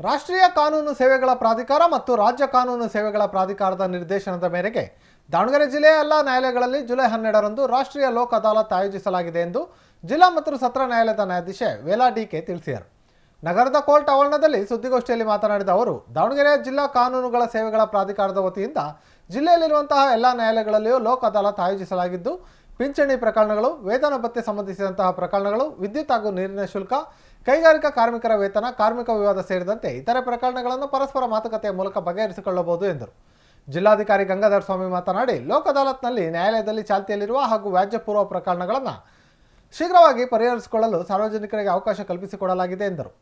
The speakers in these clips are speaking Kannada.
ರಾಷ್ಟ್ರೀಯ ಕಾನೂನು ಸೇವೆಗಳ ಪ್ರಾಧಿಕಾರ ಮತ್ತು ರಾಜ್ಯ ಕಾನೂನು ಸೇವೆಗಳ ಪ್ರಾಧಿಕಾರದ ನಿರ್ದೇಶನದ ಮೇರೆಗೆ ದಾವಣಗೆರೆ ಜಿಲ್ಲೆಯ ಎಲ್ಲ ನ್ಯಾಯಾಲಯಗಳಲ್ಲಿ ಜುಲೈ ಹನ್ನೆರಡರಂದು ರಾಷ್ಟ್ರೀಯ ಲೋಕ ಅದಾಲತ್ ಆಯೋಜಿಸಲಾಗಿದೆ ಎಂದು ಜಿಲ್ಲಾ ಮತ್ತು ಸತ್ರ ನ್ಯಾಯಾಲಯದ ನ್ಯಾಯಾಧೀಶೆ ವೇಲಾ ಡಿಕೆ ತಿಳಿಸಿದರು. ನಗರದ ಕೋರ್ಟ್ ಆವರಣದಲ್ಲಿ ಸುದ್ದಿಗೋಷ್ಠಿಯಲ್ಲಿ ಮಾತನಾಡಿದ ಅವರು, ದಾವಣಗೆರೆ ಜಿಲ್ಲಾ ಕಾನೂನುಗಳ ಸೇವೆಗಳ ಪ್ರಾಧಿಕಾರದ ವತಿಯಿಂದ ಜಿಲ್ಲೆಯಲ್ಲಿರುವಂತಹ ಎಲ್ಲ ನ್ಯಾಯಾಲಯಗಳಲ್ಲಿಯೂ ಲೋಕ ಅದಾಲತ್ ಆಯೋಜಿಸಲಾಗಿದ್ದು, ಪಿಂಚಣಿ ಪ್ರಕರಣಗಳು, ವೇತನ ಭತ್ಯೆ ಸಂಬಂಧಿಸಿದಂತಹ ಪ್ರಕರಣಗಳು, ವಿದ್ಯುತ್ ಹಾಗೂ ನೀರಿನ ಶುಲ್ಕ ಕೈಗಾರಿಕಾ ಕಾರ್ಮಿಕರ ವೇತನ, ಕಾರ್ಮಿಕ ವಿವಾದ ಸೇರಿದಂತೆ ಇತರೆ ಪ್ರಕರಣಗಳನ್ನು ಪರಸ್ಪರ ಮಾತುಕತೆಯ ಮೂಲಕ ಬಗೆಹರಿಸಿಕೊಳ್ಳಬಹುದು ಎಂದರು. ಜಿಲ್ಲಾಧಿಕಾರಿ ಗಂಗಾಧರ ಸ್ವಾಮಿ ಮಾತನಾಡಿ, ಲೋಕ್ ಅದಾಲತ್ನಲ್ಲಿ ನ್ಯಾಯಾಲಯದಲ್ಲಿ ಚಾಲ್ತಿಯಲ್ಲಿರುವ ಹಾಗೂ ವ್ಯಾಜ್ಯಪೂರ್ವ ಪ್ರಕರಣಗಳನ್ನು ಶೀಘ್ರವಾಗಿ ಪರಿಹರಿಸಿಕೊಳ್ಳಲು ಸಾರ್ವಜನಿಕರಿಗೆ ಅವಕಾಶ ಕಲ್ಪಿಸಿಕೊಡಲಾಗಿದೆ ಎಂದರು.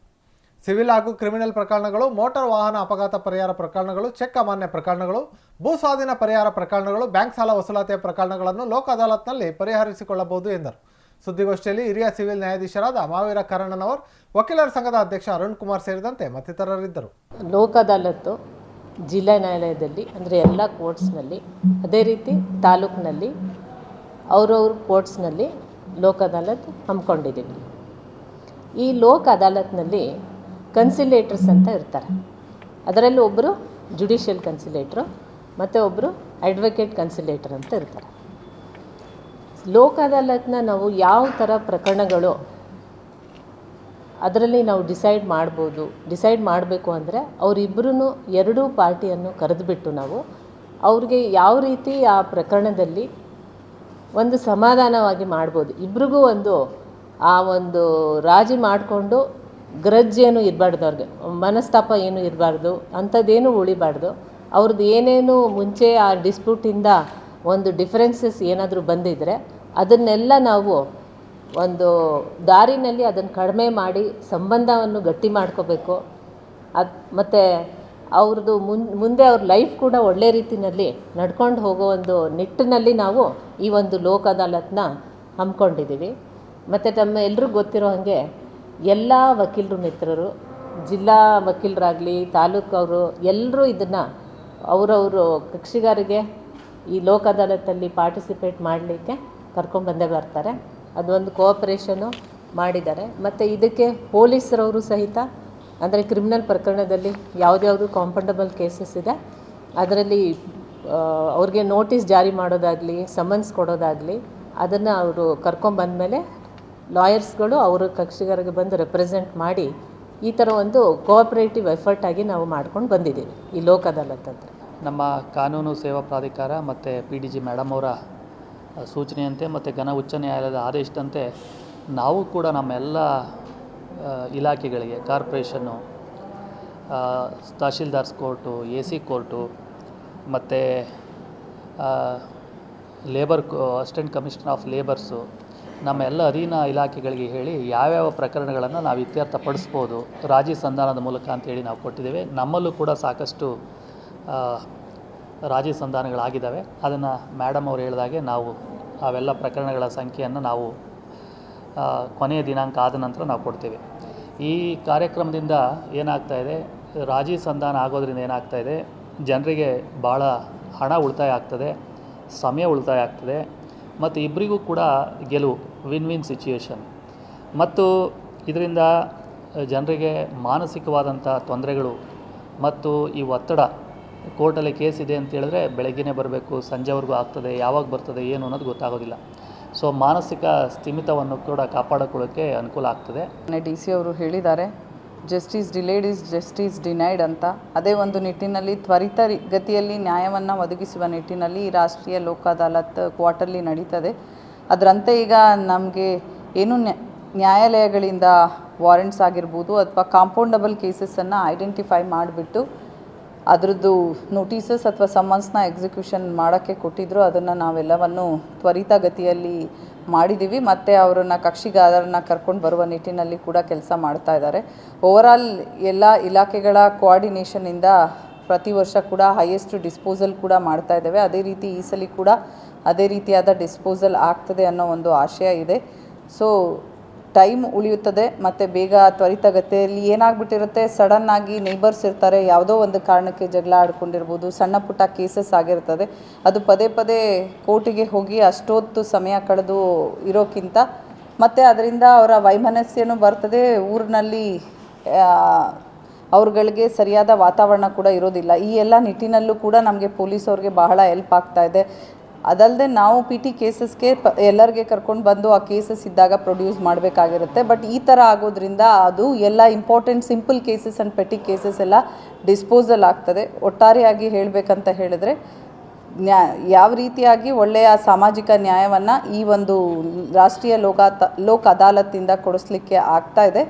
ಸಿವಿಲ್ ಹಾಗೂ ಕ್ರಿಮಿನಲ್ ಪ್ರಕರಣಗಳು, ಮೋಟಾರ್ ವಾಹನ ಅಪಘಾತ ಪರಿಹಾರ ಪ್ರಕರಣಗಳು, ಚೆಕ್ ಅಮಾನ್ಯ ಪ್ರಕರಣಗಳು ಭೂ ಸ್ವಾಧೀನ ಪರಿಹಾರ ಪ್ರಕರಣಗಳು, ಬ್ಯಾಂಕ್ ಸಾಲ ವಸೂಲಾತಿಯ ಪ್ರಕರಣಗಳನ್ನು ಲೋಕ ಅದಾಲತ್ನಲ್ಲಿ ಪರಿಹರಿಸಿಕೊಳ್ಳಬಹುದು ಎಂದರು. ಸುದ್ದಿಗೋಷ್ಠಿಯಲ್ಲಿ ಹಿರಿಯ ಸಿವಿಲ್ ನ್ಯಾಯಾಧೀಶರಾದ ಮಾವೀರ ಕರಣನವರ್, ವಕೀಲರ ಸಂಘದ ಅಧ್ಯಕ್ಷ ಅರುಣ್ ಕುಮಾರ್ ಸೇರಿದಂತೆ ಮತ್ತಿತರರಿದ್ದರು. ಲೋಕ ಅದಾಲತ್ತು ಜಿಲ್ಲಾ ನ್ಯಾಯಾಲಯದಲ್ಲಿ, ಅಂದರೆ ಎಲ್ಲ ಕೋರ್ಟ್ಸ್ನಲ್ಲಿ, ಅದೇ ರೀತಿ ತಾಲೂಕಿನಲ್ಲಿ, ಅವ್ರವ್ರ ಕೋರ್ಟ್ಸ್ನಲ್ಲಿ ಲೋಕ ಅದಾಲತ್ ಹಮ್ಮಿಕೊಂಡಿದ್ದೀವಿ. ಈ ಲೋಕ ಅದಾಲತ್ನಲ್ಲಿ ಕನ್ಸಿಲೇಟರ್ಸ್ ಅಂತ ಇರ್ತಾರೆ. ಅದರಲ್ಲಿ ಒಬ್ಬರು ಜುಡಿಷಿಯಲ್ ಕನ್ಸಿಲೇಟ್ರು, ಮತ್ತು ಒಬ್ಬರು ಅಡ್ವೊಕೇಟ್ ಕನ್ಸಿಲೇಟರ್ ಅಂತ ಇರ್ತಾರೆ. ಲೋಕ್ ಅದಾಲತ್ನ ನಾವು ಯಾವ ಥರ ಪ್ರಕರಣಗಳು ಅದರಲ್ಲಿ ನಾವು ಡಿಸೈಡ್ ಮಾಡ್ಬೋದು, ಡಿಸೈಡ್ ಮಾಡಬೇಕು ಅಂದರೆ ಅವರಿಬ್ಬರೂ ಎರಡೂ ಪಾರ್ಟಿಯನ್ನು ಕರೆದುಬಿಟ್ಟು ನಾವು ಅವ್ರಿಗೆ ಯಾವ ರೀತಿ ಆ ಪ್ರಕರಣದಲ್ಲಿ ಒಂದು ಸಮಾಧಾನವಾಗಿ ಮಾಡ್ಬೋದು. ಇಬ್ರಿಗೂ ಒಂದು ಆ ಒಂದು ರಾಜಿ ಮಾಡಿಕೊಂಡು ಗ್ರಜ್ ಏನು ಇರಬಾರ್ದು ಅವ್ರಿಗೆ, ಮನಸ್ತಾಪ ಏನು ಇರಬಾರ್ದು, ಅಂಥದ್ದೇನು ಉಳಿಬಾರ್ದು, ಅವ್ರದ್ದು ಏನೇನು ಮುಂಚೆ ಆ ಡಿಸ್ಪ್ಯೂಟಿಂದ ಒಂದು ಡಿಫ್ರೆನ್ಸಸ್ ಏನಾದರೂ ಬಂದಿದ್ದರೆ ಅದನ್ನೆಲ್ಲ ನಾವು ಒಂದು ದಾರಿನಲ್ಲಿ ಅದನ್ನು ಕಡಿಮೆ ಮಾಡಿ ಸಂಬಂಧವನ್ನು ಗಟ್ಟಿ ಮಾಡ್ಕೋಬೇಕು. ಅದು ಮತ್ತು ಅವ್ರದ್ದು ಮುಂದೆ ಅವ್ರ ಲೈಫ್ ಕೂಡ ಒಳ್ಳೆ ರೀತಿಯಲ್ಲಿ ನಡ್ಕೊಂಡು ಹೋಗೋ ಒಂದು ನಿಟ್ಟಿನಲ್ಲಿ ನಾವು ಈ ಒಂದು ಲೋಕ ಅದಾಲತ್ನ ಹಮ್ಮಿಕೊಂಡಿದ್ದೀವಿ ಮತ್ತು ತಮ್ಮ ಎಲ್ರಿಗೂ ಗೊತ್ತಿರೋ ಹಾಗೆ ಎಲ್ಲ ವಕೀಲರು ಮಿತ್ರರು, ಜಿಲ್ಲಾ ವಕೀಲರಾಗಲಿ, ತಾಲೂಕವರು ಎಲ್ಲರೂ ಇದನ್ನು ಅವರವರು ಕಕ್ಷಿಗಾರಿಗೆ ಈ ಲೋಕ ಅದಾಲತಲ್ಲಿ ಪಾರ್ಟಿಸಿಪೇಟ್ ಮಾಡಲಿಕ್ಕೆ ಕರ್ಕೊಂಡ್ಬಂದೇ ಬರ್ತಾರೆ. ಅದೊಂದು ಕೋಆಪ್ರೇಷನು ಮಾಡಿದ್ದಾರೆ. ಮತ್ತು ಇದಕ್ಕೆ ಪೊಲೀಸರವರು ಸಹಿತ, ಅಂದರೆ ಕ್ರಿಮಿನಲ್ ಪ್ರಕರಣದಲ್ಲಿ ಯಾವುದ್ಯಾವುದು ಕಾಂಪೌಂಡಬಲ್ ಕೇಸಸ್ ಇದೆ, ಅದರಲ್ಲಿ ಅವ್ರಿಗೆ ನೋಟಿಸ್ ಜಾರಿ ಮಾಡೋದಾಗಲಿ ಸಮನ್ಸ್ ಕೊಡೋದಾಗಲಿ, ಅದನ್ನು ಅವರು ಕರ್ಕೊಂಬಂದಮೇಲೆ ಲಾಯರ್ಸ್ಗಳು ಅವರು ಕಕ್ಷಿಗಾರಿಗೆ ಬಂದು ರೆಪ್ರೆಸೆಂಟ್ ಮಾಡಿ ಈ ಥರ ಒಂದು ಕೋಆಪ್ರೇಟಿವ್ ಎಫರ್ಟ್ ಆಗಿ ನಾವು ಮಾಡ್ಕೊಂಡು ಬಂದಿದ್ದೀವಿ ಈ ಲೋಕ್ ಅದಾಲತ್ ನಮ್ಮ ಕಾನೂನು ಸೇವಾ ಪ್ರಾಧಿಕಾರ ಮತ್ತು ಪಿ ಡಿ ಜಿ ಮೇಡಮ್ ಅವರ ಸೂಚನೆಯಂತೆ ಮತ್ತು ಘನ ಉಚ್ಚ ನ್ಯಾಯಾಲಯದ ಆದೇಶದಂತೆ ನಾವು ಕೂಡ ನಮ್ಮೆಲ್ಲ ಎಲ್ಲ ಇಲಾಖೆಗಳಿಗೆ corporation tahsildars court, A C court ಮತ್ತು labour assistant commissioner of labours ನಮ್ಮ ಎಲ್ಲ ಅಧೀನ ಇಲಾಖೆಗಳಿಗೆ ಹೇಳಿ ಯಾವ್ಯಾವ ಪ್ರಕರಣಗಳನ್ನು ನಾವು ಇತ್ಯರ್ಥಪಡಿಸ್ಬೋದು ರಾಜಿ ಸಂಧಾನದ ಮೂಲಕ ಅಂತೇಳಿ ನಾವು ಕೊಟ್ಟಿದ್ದೇವೆ. ನಮ್ಮಲ್ಲೂ ಕೂಡ ಸಾಕಷ್ಟು ರಾಜಿ ಸಂಧಾನಗಳಾಗಿದ್ದಾವೆ. ಅದನ್ನು ಮೇಡಮ್ ಅವ್ರು ಹೇಳಿದಾಗೆ ನಾವು ಅವೆಲ್ಲ ಪ್ರಕರಣಗಳ ಸಂಖ್ಯೆಯನ್ನು ನಾವು ಕೊನೆಯ ದಿನಾಂಕ ಆದ ನಂತರ ನಾವು ಕೊಡ್ತೇವೆ. ಈ ಕಾರ್ಯಕ್ರಮದಿಂದ ಏನಾಗ್ತಾ ಇದೆ? ರಾಜಿ ಸಂಧಾನ ಆಗೋದ್ರಿಂದ ಏನಾಗ್ತಾ ಇದೆ? ಜನರಿಗೆ ಭಾಳ ಹಣ ಉಳಿತಾಯ ಆಗ್ತದೆ, ಸಮಯ ಉಳಿತಾಯ ಆಗ್ತದೆ, ಮತ್ತು ಇಬ್ಬರಿಗೂ ಕೂಡ ಗೆಲುವು ವಿನ್ ವಿನ್ ಸಿಚುಯೇಷನ್ ಮತ್ತು ಇದರಿಂದ ಜನರಿಗೆ ಮಾನಸಿಕವಾದಂಥ ತೊಂದರೆಗಳು, ಮತ್ತು ಈ ಒತ್ತಡ ಕೋರ್ಟಲ್ಲಿ ಕೇಸ್ ಇದೆ ಅಂತ ಹೇಳಿದ್ರೆ ಬೆಳಗ್ಗೆನೇ ಬರಬೇಕು, ಸಂಜೆವರೆಗೂ ಆಗ್ತದೆ, ಯಾವಾಗ ಬರ್ತದೆ, ಏನು ಅನ್ನೋದು ಗೊತ್ತಾಗೋದಿಲ್ಲ. ಸೊ ಮಾನಸಿಕ ಸ್ಥಿಮಿತವನ್ನು ಕೂಡ ಕಾಪಾಡಿಕೊಳ್ಳೋಕ್ಕೆ ಅನುಕೂಲ ಆಗ್ತದೆ. ಡಿ ಸಿ ಅವರು ಹೇಳಿದ್ದಾರೆ justice delayed is justice denied ಅಂತ. ಅದೇ ಒಂದು ನಿಟ್ಟಿನಲ್ಲಿ ತ್ವರಿತ ಗತಿಯಲ್ಲಿ ನ್ಯಾಯವನ್ನು ಒದಗಿಸುವ ನಿಟ್ಟಿನಲ್ಲಿ ರಾಷ್ಟ್ರೀಯ ಲೋಕ ಅದಾಲತ್ ಕ್ವಾರ್ಟರ್ಲಿ ನಡೀತದೆ. ಅದರಂತೆ ಈಗ ನಮಗೆ ಏನು ನ್ಯಾ- ನ್ಯಾಯಾಲಯಗಳಿಂದ ವಾರೆಂಟ್ಸ್ ಆಗಿರ್ಬೋದು ಅಥವಾ ಕಾಂಪೌಂಡಬಲ್ ಕೇಸಸನ್ನು ಐಡೆಂಟಿಫೈ ಮಾಡಿಬಿಟ್ಟು ಅದರದ್ದು ನೋಟಿಸಸ್ ಅಥವಾ ಸಮನ್ಸ್ನ ಎಕ್ಸಿಕ್ಯೂಷನ್ ಮಾಡೋಕ್ಕೆ ಕೊಟ್ಟಿದ್ದರು ಅದನ್ನು ನಾವೆಲ್ಲವನ್ನು ತ್ವರಿತಗತಿಯಲ್ಲಿ ಮಾಡಿದ್ದೀವಿ ಮತ್ತು ಅವರನ್ನು ಕಕ್ಷಿಗಾರರನ್ನ ಕರ್ಕೊಂಡು ಬರುವ ನಿಟ್ಟಿನಲ್ಲಿ ಕೂಡ ಕೆಲಸ ಮಾಡ್ತಾ ಇದ್ದಾರೆ. ಓವರಾಲ್ ಎಲ್ಲ ಇಲಾಖೆಗಳ ಕೋಆರ್ಡಿನೇಷನಿಂದ ಪ್ರತಿ ವರ್ಷ ಕೂಡ ಹೈಯೆಸ್ಟ್ ಡಿಸ್ಪೋಸಲ್ ಕೂಡ ಮಾಡ್ತಾ ಇದ್ದೇವೆ. ಅದೇ ರೀತಿ ಈ ಸಲ ಕೂಡ ಅದೇ ರೀತಿಯಾದ ಡಿಸ್ಪೋಸಲ್ ಆಗ್ತದೆ ಅನ್ನೋ ಒಂದು ಆಶಯ ಇದೆ. ಸೊ ಟೈಮ್ ಉಳಿಯುತ್ತದೆ ಮತ್ತು ಬೇಗ ತ್ವರಿತಗತಿಯಲ್ಲಿ ಏನಾಗ್ಬಿಟ್ಟಿರುತ್ತೆ? ಸಡನ್ನಾಗಿ ನೇಬರ್ಸ್ ಇರ್ತಾರೆ, ಯಾವುದೋ ಒಂದು ಕಾರಣಕ್ಕೆ ಜಗಳ ಆಡ್ಕೊಂಡಿರ್ಬೋದು, ಸಣ್ಣ ಪುಟ್ಟ ಕೇಸಸ್ ಆಗಿರ್ತದೆ. ಅದು ಪದೇ ಪದೇ ಕೋರ್ಟಿಗೆ ಹೋಗಿ ಅಷ್ಟೊತ್ತು ಸಮಯ ಕಳೆದು ಇರೋಕ್ಕಿಂತ ಮತ್ತು ಅದರಿಂದ ಅವರ ವೈಮನಸ್ಸೇನು ಬರ್ತದೆ. ಊರಿನಲ್ಲಿ ಅವ್ರುಗಳಿಗೆ ಸರಿಯಾದ ವಾತಾವರಣ ಕೂಡ ಇರೋದಿಲ್ಲ. ಈ ಎಲ್ಲ ನಿಟ್ಟಿನಲ್ಲೂ ಕೂಡ ನಮಗೆ ಪೊಲೀಸವ್ರಿಗೆ ಬಹಳ ಹೆಲ್ಪ್ ಆಗ್ತಾ ಇದೆ. ಅದಲ್ಲದೆ ನಾವು ಪಿ ಟಿ ಕೇಸಸ್ಗೆ ಪ, ಎಲ್ಲರಿಗೆ ಕರ್ಕೊಂಡು ಬಂದು ಆ ಕೇಸಸ್ ಇದ್ದಾಗ ಪ್ರೊಡ್ಯೂಸ್ ಮಾಡಬೇಕಾಗಿರುತ್ತೆ. ಬಟ್ ಈ ಥರ ಆಗೋದ್ರಿಂದ ಅದು ಎಲ್ಲ important simple cases and petty cases ಎಲ್ಲ ಡಿಸ್ಪೋಸಲ್ ಆಗ್ತದೆ. ಒಟ್ಟಾರೆಯಾಗಿ ಹೇಳಬೇಕಂತ ಹೇಳಿದ್ರೆ, ನ್ಯಾ, ಯಾವ ರೀತಿಯಾಗಿ ಒಳ್ಳೆಯ ಸಾಮಾಜಿಕ ನ್ಯಾಯವನ್ನು ಈ ಒಂದು ರಾಷ್ಟ್ರೀಯ ಲೋಕ ಲೋಕ್ ಅದಾಲತ್ತಿಂದ ಕೊಡಿಸ್ಲಿಕ್ಕೆ ಆಗ್ತಾ ಇದೆ.